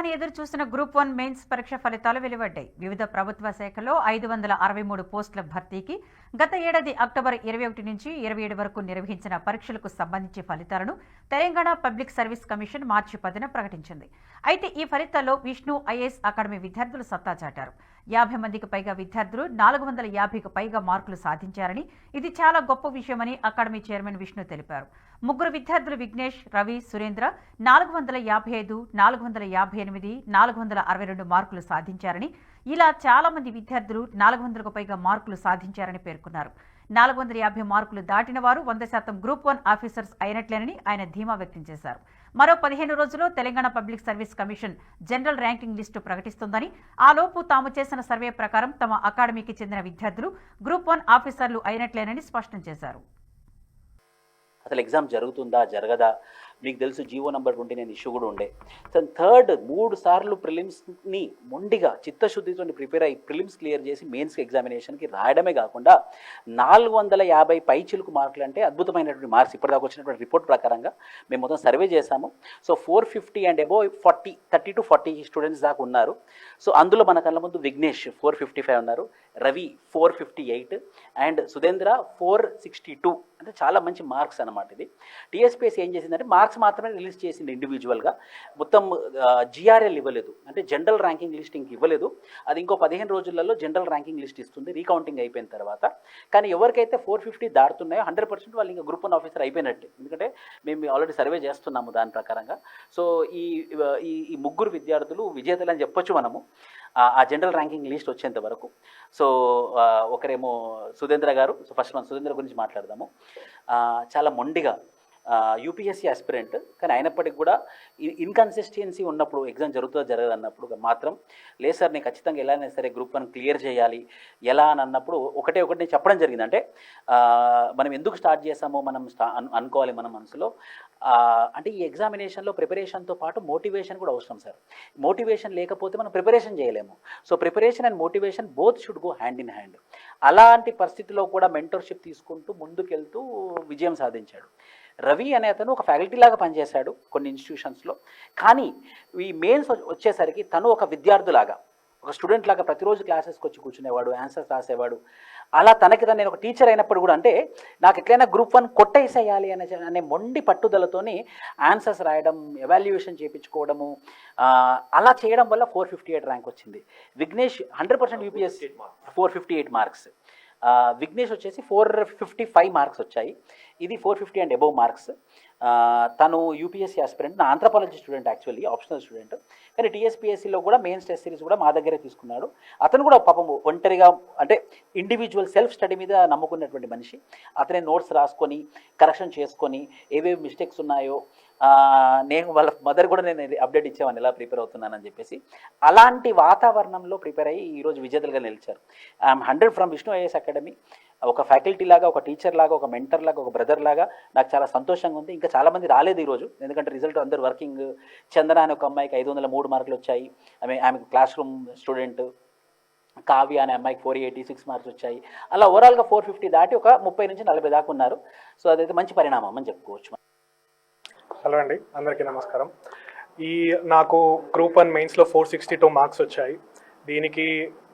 అని ఎదురు చూసిన గ్రూప్ వన్ మెయిన్స్ పరీక్ష ఫలితాలు వెలువడ్డాయి. వివిధ ప్రభుత్వ శాఖల్లో ఐదు వందల అరవై మూడు పోస్టుల భర్తీకి గత ఏడాది అక్టోబర్ ఇరవై ఒకటి నుంచి ఇరవై ఏడు వరకు నిర్వహించిన పరీక్షలకు సంబంధించి ఫలితాలను తెలంగాణ పబ్లిక్ సర్వీస్ కమిషన్ మార్చి పదిన ప్రకటించింది. అయితే ఈ ఫలితాల్లో విష్ణు ఐఏఎస్ అకాడమీ విద్యార్థులు సత్తా చాటారు. యాభై మందికి పైగా విద్యార్థులు నాలుగు వందల యాభైకి పైగా మార్కులు సాధించారని ఇది చాలా గొప్ప విషయమని అకాడమీ చైర్మన్ విష్ణు తెలిపారు. ముగ్గురు విద్యార్థులు విఘ్నేష్ రవి సురేంద్ర నాలుగు వందల యాభై ఐదు నాలుగు వందల యాభై ఎనిమిది నాలుగు వందల అరవై రెండు మార్కులు సాధించారని ఇలా చాలా మంది విద్యార్థులు నాలుగు వందలకు పైగా మార్కులు సాధించారని పేర్కొన్నారు. నాలుగు వందల యాభై మార్కులు దాటిన వారు వంద శాతం గ్రూప్ వన్ ఆఫీసర్స్ అయినట్లేనని ఆయన ధీమా వ్యక్తం చేశారు. మరో పదిహేను రోజుల్లో Telangana public service commission general ranking list ప్రకటిస్తుందని ఆలోపు తాము చేసిన సర్వే ప్రకారం తమ అకాడమీకి చెందిన విద్యార్థులు గ్రూప్ వన్ ఆఫీసర్లు అయినట్లేనని స్పష్టం చేశారు. అసలు ఎగ్జామ్ జరుగుతుందా జరగదా? మీకు తెలుసు జీవో నెంబర్ ట్వంటీ నేను ఇష్యూ కూడా ఉండే. సో థర్డ్ మూడు సార్లు ప్రిలిమ్స్ని మొండిగా చిత్తశుద్ధితో ప్రిపేర్ అయ్యి ప్రిలిమ్స్ క్లియర్ చేసి మెయిన్స్ ఎగ్జామినేషన్కి రాయడమే కాకుండా నాలుగు వందల యాభై పైచిలకు మార్కులు అంటే అద్భుతమైనటువంటి మార్క్స్. ఇప్పటిదాకా వచ్చినటువంటి రిపోర్ట్ ప్రకారంగా మేము మొత్తం సర్వే చేశాము. So four fifty and above forty thirty to forty students దాకా ఉన్నారు. సో అందులో మన కళ్ళ ముందు విఘ్నేష్ ఫోర్ ఫిఫ్టీ ఫైవ్ ఉన్నారు. Ravi four fifty eight and Sudhendra four sixty two. అంటే చాలా మంచి మార్క్స్ అనమాట ఇది. టీఎస్పీఎస్ ఏం చేసిందంటే మార్క్స్ మాత్రమే రిలీజ్ చేసింది ఇండివిజువల్గా మొత్తం జిఆర్ఎల్ ఇవ్వలేదు. అంటే జనరల్ ర్యాంకింగ్ లిస్ట్ ఇంక ఇవ్వలేదు. అది ఇంకో పదిహేను రోజులలో జనరల్ ర్యాంకింగ్ లిస్ట్ ఇస్తుంది. రీకౌంటింగ్ అయిపోయిన తర్వాత. కానీ ఎవరికైతే ఫోర్ ఫిఫ్టీ దాటుతున్నాయో హండ్రెడ్ పర్సెంట్ వాళ్ళు ఇంకా గ్రూప్ వన్ ఆఫీసర్ అయిపోయినట్టు. ఎందుకంటే మేము ఆల్రెడీ సర్వే చేస్తున్నాము దాని ప్రకారంగా. సో ఈ ఈ ముగ్గురు విద్యార్థులు విజేతలు అని చెప్పొచ్చు మనము. ఆ- ఆ జనరల్ ర్యాంకింగ్ లిస్ట్ వచ్చేంత వరకు. సో ఒకరేమో సుధేంద్ర గారు సో ఫస్ట్ మనం సుధేంద్ర గురించి మాట్లాడదాము. చాలా మొండిగా యూపీఎస్సీ ఆస్పిరెంట్ కానీ అయినప్పటికీ కూడా ఇన్కన్సిస్టెన్సీ ఉన్నప్పుడు ఎగ్జామ్ జరుగుతుందో జరగదు అన్నప్పుడు మాత్రం లేదు సార్ నేను ఖచ్చితంగా ఎలా అయినా సరే గ్రూప్ వన్ క్లియర్ చేయాలి. ఎలా అని అన్నప్పుడు ఒకటే ఒకటి నేను చెప్పడం జరిగింది. అంటే మనం ఎందుకు స్టార్ట్ చేసామో మనం స్టా అనుకోవాలి మన మనసులో. అంటే ఈ ఎగ్జామినేషన్లో ప్రిపరేషన్తో పాటు మోటివేషన్ కూడా అవసరం సార్. మోటివేషన్ లేకపోతే మనం ప్రిపరేషన్ చేయలేము. So preparation and motivation both should go hand in hand అలాంటి పరిస్థితిలో కూడా మెంటర్షిప్ తీసుకుంటూ ముందుకెళ్తూ విజయం సాధించాడు. రవి అనే అతను ఒక ఫ్యాకల్టీ లాగా పనిచేశాడు కొన్ని ఇన్స్టిట్యూషన్స్లో కానీ ఈ మెయిన్స్ వచ్చేసరికి తను ఒక విద్యార్థులాగా ఒక స్టూడెంట్ లాగా ప్రతిరోజు క్లాసెస్కి వచ్చి కూర్చునేవాడు ఆన్సర్స్ రాసేవాడు. అలా తనకి తను నేను ఒక టీచర్ అయినప్పుడు కూడా అంటే నాకు ఎట్లయినా గ్రూప్ వన్ కొట్టేసేయాలి అనే అనే మొండి పట్టుదలతోని ఆన్సర్స్ రాయడం ఎవాల్యుయేషన్ చేయించుకోవడము అలా చేయడం వల్ల ఫోర్ ఫిఫ్టీ ఎయిట్ ర్యాంక్ వచ్చింది. Vignesh hundred percent UPS four fifty eight marks Vignesh వచ్చేసి ఫోర్ ఫిఫ్టీ ఫైవ్ మార్క్స్ వచ్చాయి. ఇది four fifty and above marks తను యూపీఎస్సీ ఆస్పిరెంట్ నా anthropology student actually optional student కానీ టీఎస్పీఎస్సీలో కూడా మెయిన్స్ టెస్ట్ సిరీస్ కూడా మా దగ్గరే తీసుకున్నాడు. అతను కూడా పాపం ఒంటరిగా అంటే ఇండివిజువల్ సెల్ఫ్ స్టడీ మీద నమ్ముకున్నటువంటి మనిషి. అతనే నోట్స్ రాసుకొని కరెక్షన్ చేసుకొని ఏవేవి మిస్టేక్స్ ఉన్నాయో నేను వాళ్ళ మదర్ కూడా నేను అప్డేట్ ఇచ్చేవాడిని ఎలా ప్రిపేర్ అవుతున్నానని చెప్పేసి. అలాంటి వాతావరణంలో ప్రిపేర్ అయ్యి ఈరోజు విజేతలుగా నిలిచారు. I'm hundred from Vishnu IAS academy. ఒక ఫ్యాకల్టీ లాగా ఒక టీచర్ లాగా ఒక మెంటర్ లాగా ఒక బ్రదర్ లాగా నాకు చాలా సంతోషంగా ఉంది. ఇంకా చాలామంది రాలేదు ఈరోజు ఎందుకంటే రిజల్ట్ అందరు వర్కింగ్. చందన అనే ఒక అమ్మాయికి ఐదు వందల మూడు మార్కులు వచ్చాయి. ఆమె ఆమెకు క్లాస్ రూమ్ స్టూడెంట్. కావ్య అనే అమ్మాయికి ఫోర్ ఎయిటీ సిక్స్ మార్క్స్ వచ్చాయి. అలా ఓవరాల్గా ఫోర్ ఫిఫ్టీ దాటి ఒక ముప్పై నుంచి నలభై దాకా ఉన్నారు. సో అదైతే మంచి పరిణామం అని చెప్పుకోవచ్చు హలో అండి అందరికీ నమస్కారం. ఈ నాకు గ్రూప్ వన్ మెయిన్స్లో ఫోర్ సిక్స్టీ టూ మార్క్స్ వచ్చాయి. దీనికి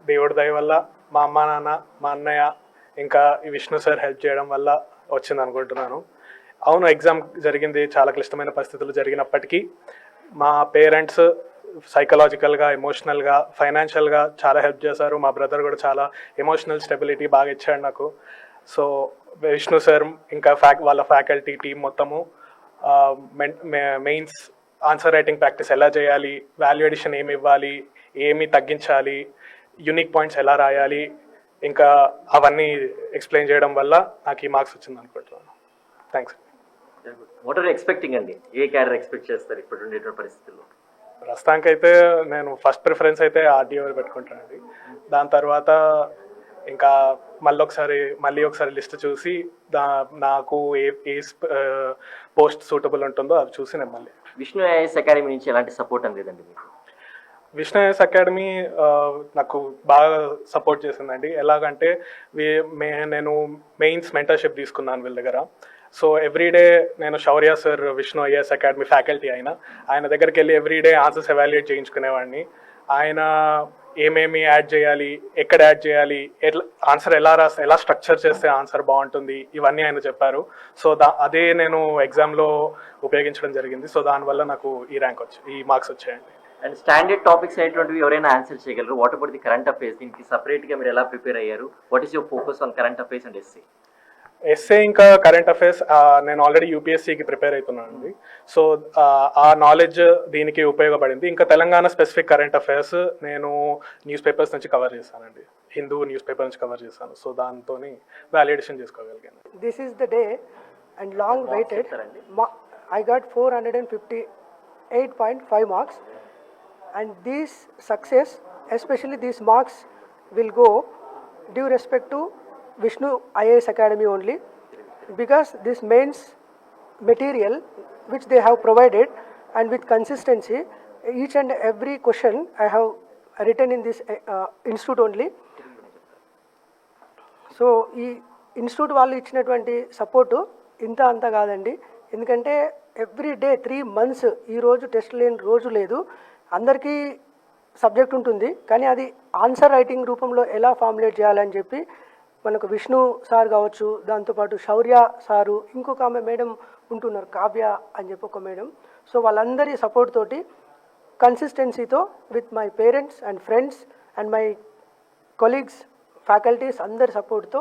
దేవుడి దయ వల్ల మా అమ్మ నాన్న మా అన్నయ్య ఇంకా ఈ విష్ణు సార్ హెల్ప్ చేయడం వల్ల వచ్చింది అనుకుంటున్నాను. అవును ఎగ్జామ్ జరిగింది చాలా క్లిష్టమైన పరిస్థితులు జరిగినప్పటికీ మా పేరెంట్స్ సైకలాజికల్గా ఎమోషనల్గా ఫైనాన్షియల్గా చాలా హెల్ప్ చేశారు. మా బ్రదర్ కూడా చాలా ఎమోషనల్ స్టెబిలిటీ బాగా ఇచ్చాడు నాకు. సో విష్ణు సార్ ఇంకా ఫ్యాక్ వాళ్ళ ఫ్యాకల్టీ టీం మొత్తము మెయిన్స్ ఆన్సర్ రైటింగ్ ప్రాక్టీస్ ఎలా చేయాలి వాల్యూ ఎడిషన్ ఏమి ఇవ్వాలి ఏమి తగ్గించాలి యూనిక్ పాయింట్స్ ఎలా రాయాలి ఇంకా అవన్నీ ఎక్స్ప్లెయిన్ చేయడం వల్ల నాకు ఈ మార్క్స్ వచ్చింది అనుకుంటున్నాను. థ్యాంక్స్ వాట్ ఆర్ ఎక్స్పెక్టింగ్ అండి? ఏ క్యాడర్ ఎక్స్పెక్ట్ చేస్తారు ఇప్పుడు ఉండేటువంటి పరిస్థితుల్లో? ప్రస్తుతానికైతే నేను ఫస్ట్ ప్రిఫరెన్స్ అయితే ఆర్డీఓ పెట్టుకుంటానండి దాని తర్వాత ఇంకా మళ్ళీ ఒకసారి మళ్ళీ ఒకసారి లిస్ట్ చూసి దా నాకు ఏ ఏ పోస్ట్ సూటబుల్ ఉంటుందో అది చూసి మళ్ళీ. విష్ణు ఐఏఎస్ అకాడమీ నుంచి ఎలాంటి సపోర్ట్ అని లేదండి మీకు? విష్ణు ఐఎస్ అకాడమీ నాకు బాగా సపోర్ట్ చేసిందండి. ఎలాగంటే నేను మెయిన్స్ మెంటర్షిప్ తీసుకున్నాను వీళ్ళ దగ్గర. సో ఎవ్రీడే నేను Shaurya sir Vishnu IAS academy faculty అయిన. ఆయన దగ్గరికి వెళ్ళి ఎవ్రీడే ఆన్సర్స్ ఎవాల్యుయేట్ చేయించుకునేవాడిని. ఆయన ఏమేమి యాడ్ చేయాలి ఎక్కడ యాడ్ చేయాలి ఎట్లా ఆన్సర్ ఎలా రాస్తే ఎలా స్ట్రక్చర్ చేస్తే ఆన్సర్ బాగుంటుంది ఇవన్నీ ఆయన చెప్పారు. సో దా అదే నేను ఎగ్జామ్లో ఉపయోగించడం జరిగింది. సో దానివల్ల నాకు ఈ ర్యాంక్ వచ్చి ఈ మార్క్స్ వచ్చాయండి. అండ్ స్టాండర్డ్ టాపిక్స్ అయినటువంటివి ఎవరైనా ఆన్సర్ చేయగలరు? What about the current affairs దీనికి సపరేట్గా మీరు ఎలా ప్రిపేర్ అయ్యారు? What is your focus on current affairs and SC SA ఇంకా కరెంట్ అఫైర్స్ నేను ఆల్రెడీ యూపీఎస్సీకి ప్రిపేర్ అవుతున్నాను అండి సో ఆ నాలెడ్జ్ దీనికి ఉపయోగపడింది. ఇంకా తెలంగాణ స్పెసిఫిక్ కరెంట్ అఫైర్స్ నేను న్యూస్ పేపర్స్ నుంచి కవర్ చేశానండి. హిందూ న్యూస్ పేపర్ నుంచి కవర్ చేశాను. సో దాంతో వ్యాలిడేషన్ చేసుకోగలిగాను. This is the day and long waited. చెప్తారండి? Ma- I got 458.5 marks, and this success, especially these marks, will go due respect to Vishnu IAS Academy only, because this mains material which they have provided and with consistency, each and every question I have written in this uh, institute only. So ఈ institute వాళ్ళు ఇచ్చినటువంటి support ఇంత అంత కాదండి ఎందుకంటే every day three months ఈ రోజు test లేని రోజు లేదు అందరికీ సబ్జెక్ట్ ఉంటుంది కానీ అది ఆన్సర్ రైటింగ్ రూపంలో ఎలా ఫార్ములేట్ చేయాలని చెప్పి మనకు విష్ణు సార్ కావచ్చు దాంతోపాటు శౌర్య సారు ఇంకొక ఆమె మేడం ఉంటున్నారు కావ్య అని చెప్పి ఒక మేడం. సో వాళ్ళందరి సపోర్ట్ తోటి కన్సిస్టెన్సీతో with my parents and friends and my colleagues faculties అందరి సపోర్ట్తో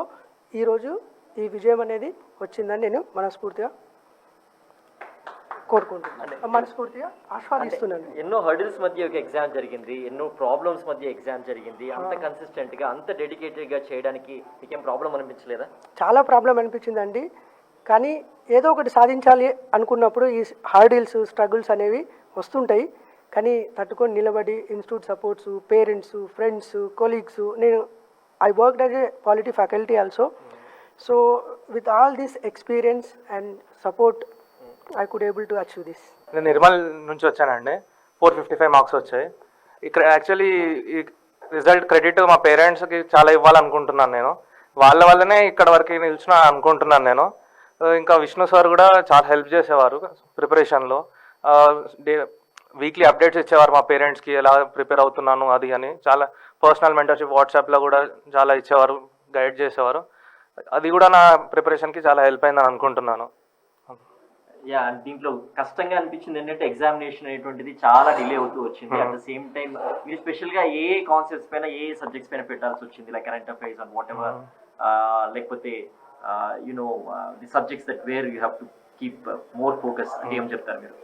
ఈరోజు ఈ విజయం అనేది వచ్చిందని నేను మనస్ఫూర్తిగా కోరుకుంటున్నాను. మనస్ఫూర్తిగా ఆస్వాదిస్తున్నాను ఎన్నో హర్డిల్స్ మధ్య ఒక ఎగ్జామ్ జరిగింది ఎన్నో ప్రాబ్లమ్స్ మధ్య ఎగ్జామ్ జరిగింది. అంత కన్సిస్టెంట్గా అంత డెడికేటెడ్గా చేయడానికి మీకేం ప్రాబ్లం అనిపించలేదా? చాలా ప్రాబ్లం అనిపించిందండి. కానీ ఏదో ఒకటి సాధించాలి అనుకున్నప్పుడు ఈ హార్డిల్స్ స్ట్రగుల్స్ అనేవి వస్తుంటాయి. కానీ తట్టుకొని నిలబడి institute supports parents friends colleagues నేను I work as a polity faculty also so with all this experience and support I could able to achieve this నేను నిర్మల్ నుంచి వచ్చానండి. ఫోర్ ఫిఫ్టీ ఫైవ్ మార్క్స్ వచ్చాయి. ఇక్కడ యాక్చువల్లీ ఈ రిజల్ట్ క్రెడిట్ మా పేరెంట్స్కి చాలా ఇవ్వాలనుకుంటున్నాను నేను. వాళ్ళ వల్లనే ఇక్కడ వరకు నిలిచిన అనుకుంటున్నాను నేను. ఇంకా విష్ణు సార్ కూడా చాలా హెల్ప్ చేసేవారు ప్రిపరేషన్లో డే వీక్లీ అప్డేట్స్ ఇచ్చేవారు మా పేరెంట్స్కి ఎలా ప్రిపేర్ అవుతున్నాను అది అని. చాలా పర్సనల్ మెంటర్షిప్ వాట్సాప్లో కూడా చాలా ఇచ్చేవారు గైడ్ చేసేవారు. అది కూడా నా ప్రిపరేషన్కి చాలా హెల్ప్ అయిందని అనుకుంటున్నాను. యా దీంట్లో కష్టంగా అనిపించింది ఏంటంటే ఎగ్జామినేషన్ అనేటువంటిది చాలా డిలే అవుతూ వచ్చింది. అట్ ద సేమ్ టైం మీరు స్పెషల్గా ఏ కాన్సెప్ట్స్ పైన ఏ సబ్జెక్ట్స్ పైన పెట్టాల్సి వచ్చింది? Like current affairs and whatever లేకపోతే you know the subjects that where you have to keep more focus అంటే ఏం చెప్తారు మీరు?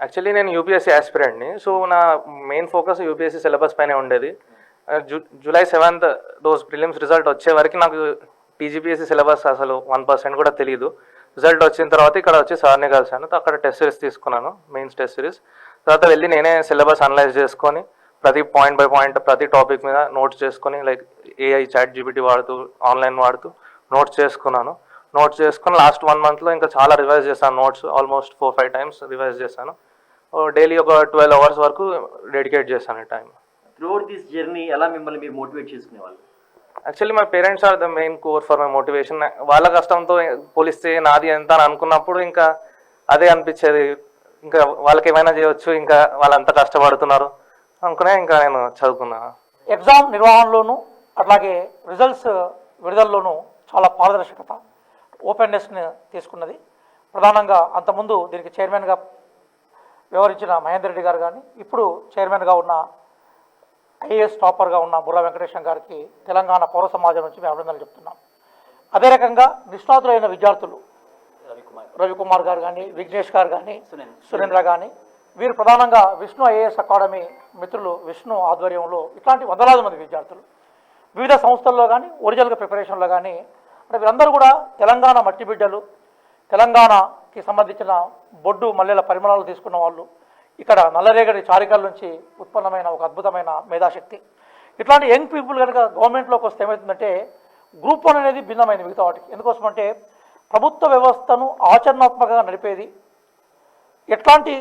యాక్చువల్లీ నేను యూపీఎస్సీ ఆస్పిరెంట్ని సో నా మెయిన్ ఫోకస్ యూపీఎస్సీ సిలబస్ పైనే ఉండేది. Zoo July seventh those prelims result వచ్చే వరకు నాకు టీజీపీఎస్సీ సిలబస్ అసలు వన్ పర్సెంట్ కూడా తెలియదు రిజల్ట్ వచ్చిన తర్వాత ఇక్కడ వచ్చి సార్ని కలిసాను అక్కడ టెస్ట్ సిరీస్ తీసుకున్నాను మెయిన్స్ టెస్ట్ సిరీస్. తర్వాత వెళ్ళి నేనే సిలబస్ అనలైజ్ చేసుకొని ప్రతి పాయింట్ బై పాయింట్ ప్రతి టాపిక్ మీద నోట్స్ చేసుకొని లైక్ ఏఐ చాట్ జీబీటీ వాడుతూ ఆన్లైన్ వాడుతూ నోట్స్ చేసుకున్నాను. నోట్స్ చేసుకుని లాస్ట్ వన్ మంత్లో ఇంకా చాలా రివైజ్ చేశాను notes almost four five times revise చేశాను. డైలీ ఒక ట్వెల్వ్ అవర్స్ వరకు డెడికేట్ చేశాను టైం త్రూఅవుట్ దిస్ జర్నీ ఎలా మిమ్మల్ని మీరు మోటివేట్ చేసుకునేవాళ్ళు? Actually my parents are the main core for my motivation వాళ్ళ కష్టంతో పోలిస్తే నాది ఎంత అని అనుకున్నప్పుడు ఇంకా అదే అనిపించేది. ఇంకా వాళ్ళకి ఏమైనా చేయవచ్చు ఇంకా వాళ్ళంతా కష్టపడుతున్నారు అనుకునే ఇంకా నేను చదువుకున్నాను ఎగ్జామ్ నిర్వహణలోను అట్లాగే రిజల్ట్స్ విడుదలలోనూ చాలా పారదర్శకత ఓపెన్నెస్ని తీసుకున్నది. ప్రధానంగా అంతకుముందు దీనికి చైర్మన్గా వ్యవహరించిన మహేందర్ రెడ్డి గారు కానీ ఇప్పుడు చైర్మన్గా ఉన్న ఐఏఎస్ టాపర్గా ఉన్న బుర్రా వెంకటేశం గారికి తెలంగాణ పౌర సమాజం నుంచి మేము అభినందనలు చెప్తున్నాం. అదే రకంగా నిష్ణాతులైన విద్యార్థులు రవికుమార్. గారు కానీ విఘ్నేష్ గారు కానీ సురేంద్ర కానీ వీరు ప్రధానంగా విష్ణు ఐఏఎస్ అకాడమీ మిత్రులు విష్ణు ఆధ్వర్యంలో ఇట్లాంటి వందలాది మంది విద్యార్థులు. వివిధ సంస్థల్లో కానీ ఒరిజినల్గా ప్రిపరేషన్లో కానీ అంటే వీరందరూ కూడా తెలంగాణ మట్టి బిడ్డలు. తెలంగాణకి సంబంధించిన బొడ్డు మల్లెల పరిమళాలు తీసుకున్న వాళ్ళు. ఇక్కడ నల్లరేగడి చారికల నుంచి ఉత్పన్నమైన ఒక అద్భుతమైన మేధాశక్తి. ఇట్లాంటి యంగ్ పీపుల్ కనుక గవర్నమెంట్లోకి వస్తే ఏమవుతుందంటే గ్రూప్ వన్ అనేది భిన్నమైంది మిగతా వాటికి. ఎందుకోసమంటే ప్రభుత్వ వ్యవస్థను ఆచరణాత్మకంగా నడిపేది. ఎట్లాంటి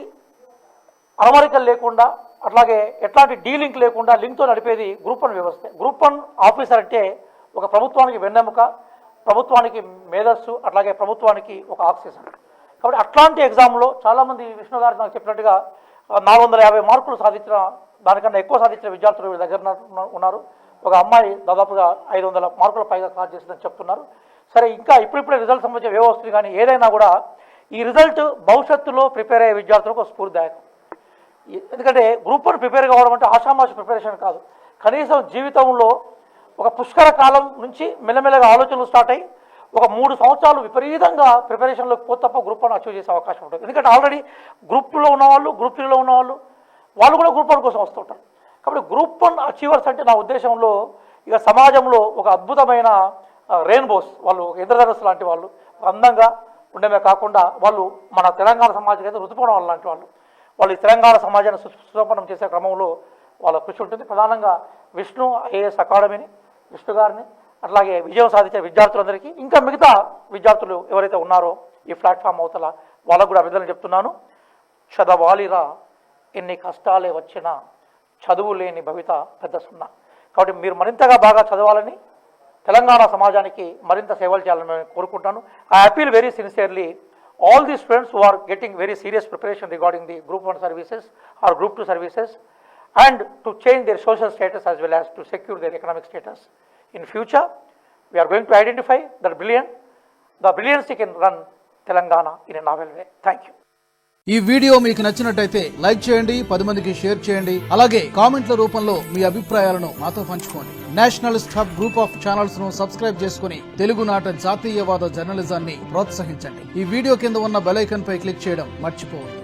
అలమరికలు లేకుండా అట్లాగే ఎట్లాంటి డీ లింక్ లేకుండా లింక్తో నడిపేది గ్రూప్ వన్ వ్యవస్థ. గ్రూప్ వన్ ఆఫీసర్ అంటే ఒక ప్రభుత్వానికి వెన్నెముక ప్రభుత్వానికి మేధస్సు అట్లాగే ప్రభుత్వానికి ఒక ఆక్సిజన్. కాబట్టి అట్లాంటి ఎగ్జామ్లో చాలామంది విష్ణు గారు నాకు చెప్పినట్టుగా నాలుగు వందల యాభై మార్కులు సాధించిన దానికన్నా ఎక్కువ సాధించిన విద్యార్థులు వీళ్ళ దగ్గర ఉన్నారు ఒక అమ్మాయి దాదాపుగా ఐదు వందల మార్కుల పైగా కాల్ చేసిందని చెప్తున్నారు. సరే ఇంకా ఇప్పుడిప్పుడే రిజల్ట్ సంబంధించిన వ్యవ వస్తుంది కానీ ఏదైనా కూడా ఈ రిజల్ట్ భవిష్యత్తులో ప్రిపేర్ అయ్యే విద్యార్థులకు స్ఫూర్తిదాయకం. ఎందుకంటే గ్రూప్ వన్ ప్రిపేర్ కావడం అంటే ఆషామాషి ప్రిపరేషన్ కాదు. కనీసం జీవితంలో ఒక పుష్కర కాలం నుంచి మెల్లమెల్లగా ఆలోచనలు స్టార్ట్ అయ్యి ఒక మూడు సంవత్సరాలు విపరీతంగా ప్రిపరేషన్లోకి పోతే తప్ప గ్రూప్ వన్ అచీవ్ చేసే అవకాశం ఉంటుంది ఎందుకంటే ఆల్రెడీ గ్రూప్లో ఉన్నవాళ్ళు గ్రూప్ త్రీలో ఉన్నవాళ్ళు వాళ్ళు కూడా గ్రూప్ వన్ కోసం వస్తుంటారు. కాబట్టి గ్రూప్ వన్ అచీవర్స్ అంటే నా ఉద్దేశంలో ఇక సమాజంలో ఒక అద్భుతమైన రెయిన్బోస్ వాళ్ళు ఒక ఇంద్రధనస్సు లాంటి వాళ్ళు అందంగా ఉండడమే కాకుండా వాళ్ళు మన తెలంగాణ సమాజం అయితే రుతుపడం లాంటి వాళ్ళు. వాళ్ళు తెలంగాణ సమాజాన్ని సుసంపన్నం చేసే క్రమంలో వాళ్ళ కృషి ఉంటుంది. ప్రధానంగా విష్ణు ఐఏఎస్ అకాడమీని విష్ణు గారిని అట్లాగే విజయం సాధించే విద్యార్థులందరికీ ఇంకా మిగతా విద్యార్థులు ఎవరైతే ఉన్నారో ఈ ప్లాట్ఫామ్ అవతల వాళ్ళకు కూడా అభినందనలు చెప్తున్నాను. చదవాలిరా ఎన్ని కష్టాలే వచ్చినా చదువు లేని భవిత పెద్ద సున్నా. కాబట్టి మీరు మరింతగా బాగా చదవాలని తెలంగాణ సమాజానికి మరింత సేవలు చేయాలని నేను కోరుకుంటాను. I appeal very sincerely all the students who are getting very serious preparation regarding the group one services or group two services and to change their social status as well as to secure their economic status. In future, we are going to identify the brilliant, the brilliants can run Telangana in a novel way. Thank you. ఈ video మీకు నచ్చినట్టయితే like చేయండి పది మందికి share చేయండి అలాగే కామెంట్ల రూపంలో మీ అభిప్రాయాలను మాతో పంచుకోండి నేషనలిస్ట్ హబ్ గ్రూప్ ఆఫ్ ఛానల్స్ను సబ్స్క్రైబ్ చేసుకుని తెలుగునాట జాతీయవాద జర్నలిజాన్ని ప్రోత్సహించండి ఈ వీడియో కింద ఉన్న బెలైకన్ పై క్లిక్ చేయడం మర్చిపోవద్దు